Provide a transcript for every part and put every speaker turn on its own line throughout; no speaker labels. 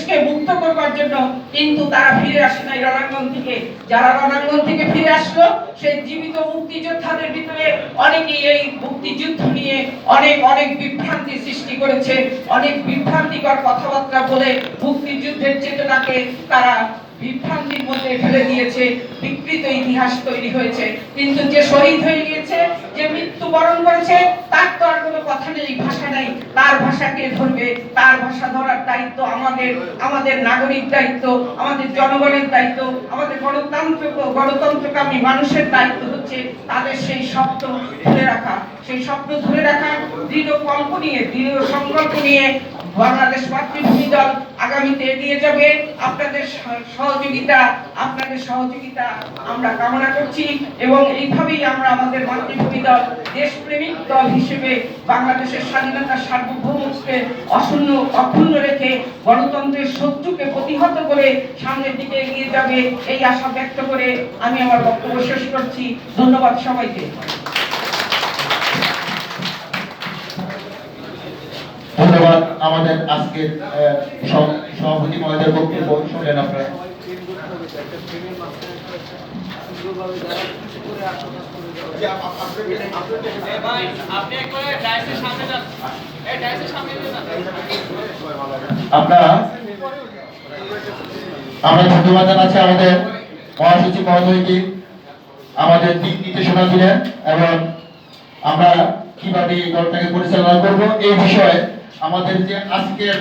দেশকে মুক্ত করবার জন্য কিন্তু তারা ফিরে আসে নাই রণাঙ্গন থেকে। যারা রণাঙ্গন থেকে ফিরে আসলো, সেই জীবিত মুক্তিযোদ্ধাদের ভিতরে অনেকেই এই মুক্তিযুদ্ধ নিয়ে অনেক অনেক বিভ্রান্তি সৃষ্টি করেছে, অনেক বিভ্রান্তিকর কথাবার্তা বলে মুক্তিযুদ্ধের চেতনাকে তারা বিভ্রান্তির মধ্যে ফেলে দিয়েছে, বিকৃত ইতিহাস তৈরি হয়েছে। কিন্তু যে শহীদ হয়ে গিয়েছে যে মৃত্যুবরণ করেছে তার তো আর কোনো কথা নেই ভাষা নেই তার ভাষাকে ধরবে, তার ভাষা ধরার দায়িত্ব আমাদের আমাদের নাগরিক দায়িত্ব, আমাদের জনগণের দায়িত্ব, আমাদের গণতন্ত্র গণতন্ত্রকামী মানুষের দায়িত্ব হচ্ছে তাদের সেই স্বপ্ন ধরে রাখা। সেই স্বপ্ন ধরে রাখা, দৃঢ় কল্প নিয়ে, দৃঢ় সংকল্প নিয়ে বাংলাদেশ মাতৃভূমি দল আগামীতে এগিয়ে যাবে। আপনাদের সহযোগিতা আপনাদের সহযোগিতা আমরা কামনা করছি এবং এইভাবেই আমরা আমাদের মাতৃভূমি দল, দেশপ্রেমিক দল হিসেবে বাংলাদেশের স্বাধীনতা সার্বভৌমত্বকে অশূন্য, অক্ষুণ্ণ রেখে গণতন্ত্রের শত্রুকে প্রতিহত করে সামনের দিকে এগিয়ে যাবে, এই আশা ব্যক্ত করে আমি আমার বক্তব্য শেষ করছি। ধন্যবাদ সবাইকে।
আমাদের আজকের সভাপতি মহোদয়ের বক্তব্য শুনলেন আপনারা। আমাদের আমাদের দিক নির্দেশনা দিলেন, এবং আমরা কীভাবে এই দলটাকে পরিচালনা করব এই বিষয়ে আমাদের যে আজকের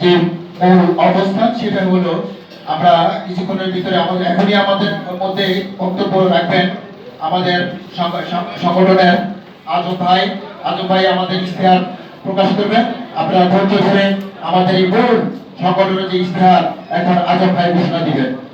যে মূল অবস্থান, সেটা হলো আমরা কিছুক্ষণের ভিতরে আমাদের এখনই আমাদের মধ্যে বক্তব্য রাখবেন আমাদের সংগ- সংগঠনের আজম ভাই। আজম ভাই আমাদের ইশতেহার প্রকাশ করবেন। আপনারা ধৈর্য ধরে আমাদের এই মূল সংগঠনের যে ইশতেহার, এখন আজম ভাই ঘোষণা দিবেন।